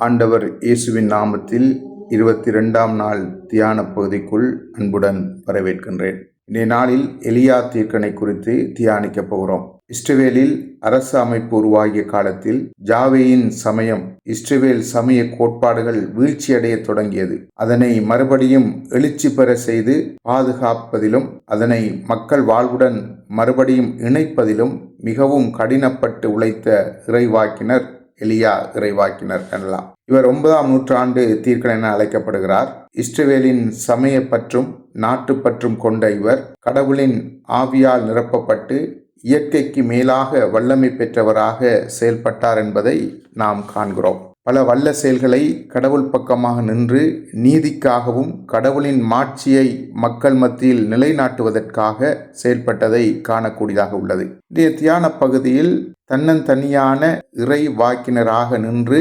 ஆண்டவர் இயேசுவின் நாமத்தில் இருபத்தி ரெண்டாம் நாள் தியான பகுதிக்குள் அன்புடன் வரவேற்கின்றேன். இன்றைய நாளில் எலியா தீர்க்கனை குறித்து தியானிக்கப் போகிறோம். இஸ்ரவேலில் அரசு அமைப்பு உருவாகிய காலத்தில் ஜாவேயின் சமயம் இஸ்ரவேல் சமய கோட்பாடுகள் வீழ்ச்சியடைய தொடங்கியது. அதனை மறுபடியும் எழுச்சி பெற செய்து பாதுகாப்பதிலும் அதனை மக்கள் வாழ்வுடன் மறுபடியும் இணைப்பதிலும் மிகவும் கடினப்பட்டு உழைத்த இறைவாக்கினர் எலியா இறைவாக்கினர் எனலாம். இவர் ஒன்பதாம் நூற்றாண்டு தீர்க்கன் என அழைக்கப்படுகிறார். இஸ்ரவேலின் சமய பற்றும் நாட்டுப்பற்றும் கொண்ட இவர் கடவுளின் ஆவியால் நிரப்பப்பட்டு இயற்கைக்கு மேலாக வல்லமை பெற்றவராக செயல்பட்டார் என்பதை நாம் காண்கிறோம். பல வல்ல செயல்களை கடவுள் பக்கமாக நின்று நீதிக்காகவும் கடவுளின் மாட்சியை மக்கள் மத்தியில் நிலைநாட்டுவதற்காக செயல்பட்டதை காணக்கூடியதாக உள்ளது. இன்றைய தியான பகுதியில் தன்னந்தனியான இறை வாக்கினராக நின்று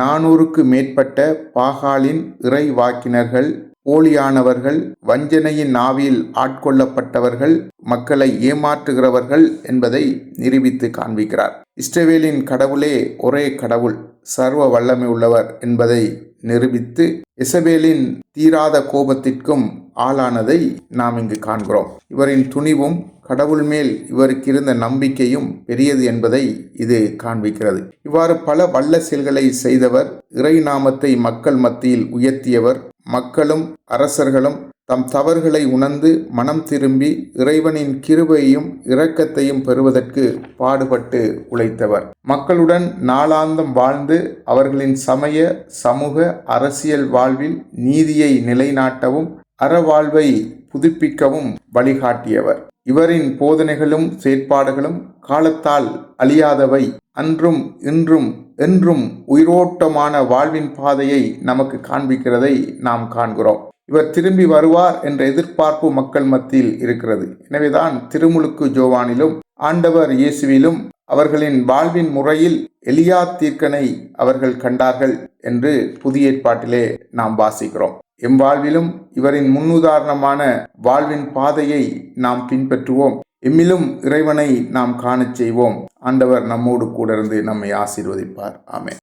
நானூறுக்கு மேற்பட்ட பாகாலின் இறை வாக்கினர்கள் போலியானவர்கள் வஞ்சனையின் நாவில் ஆட்கொள்ளப்பட்டவர்கள் மக்களை ஏமாற்றுகிறவர்கள் என்பதை நிரூபித்து காண்பிக்கிறார். இஸ்ரவேலின் கடவுளே ஒரே கடவுள். சர்வ வல்லமை உள்ளவர் என்பதை நிரூபித்து இசபேலின் தீராத கோபத்திற்கும் ஆளானதை நாம் இங்கு காண்கிறோம். இவரின் துணிவும் கடவுள் மேல் இவருக்கு இருந்த நம்பிக்கையும் பெரியது என்பதை இது காண்பிக்கிறது. இவ்வாறு பல வல்ல செயல்களை செய்தவர் இறை நாமத்தை மக்கள் மத்தியில் உயர்த்தியவர் மக்களும் அரசர்களும் தம் தவறுகளை உணர்ந்து மனம் திரும்பி இறைவனின் கிருபையும் இரக்கத்தையும் பெறுவதற்கு பாடுபட்டு உழைத்தவர். மக்களுடன் நாளாந்தம் வாழ்ந்து அவர்களின் சமய சமூக அரசியல் வாழ்வில் நீதியை நிலைநாட்டவும் அறவாழ்வை புதுப்பிக்கவும் வழிகாட்டியவர். இவரின் போதனைகளும் செயற்பாடுகளும் காலத்தால் அழியாதவை. அன்றும் இன்றும் என்றும் உயிரோட்டமான வாழ்வின் பாதையை நமக்கு காண்பிக்கிறதை நாம் காண்கிறோம். இவர் திரும்பி வருவார் என்ற எதிர்பார்ப்பு மக்கள் மத்தியில் இருக்கிறது. எனவேதான் திருமுழுக்கு ஜோவானிலும் ஆண்டவர் இயேசுவிலும் அவர்களின் வாழ்வின் முறையில் எலியா தீர்க்கனை அவர்கள் கண்டார்கள் என்று புதிய ஏற்பாட்டிலே நாம் வாசிக்கிறோம். எம் வாழ்விலும் இவரின் முன்னுதாரணமான வாழ்வின் பாதையை நாம் பின்பற்றுவோம். எம்மிலும் இறைவனை நாம் காணச் செய்வோம். ஆண்டவர் நம்மோடு கூட இருந்து நம்மை ஆசீர்வதிப்பார். ஆமே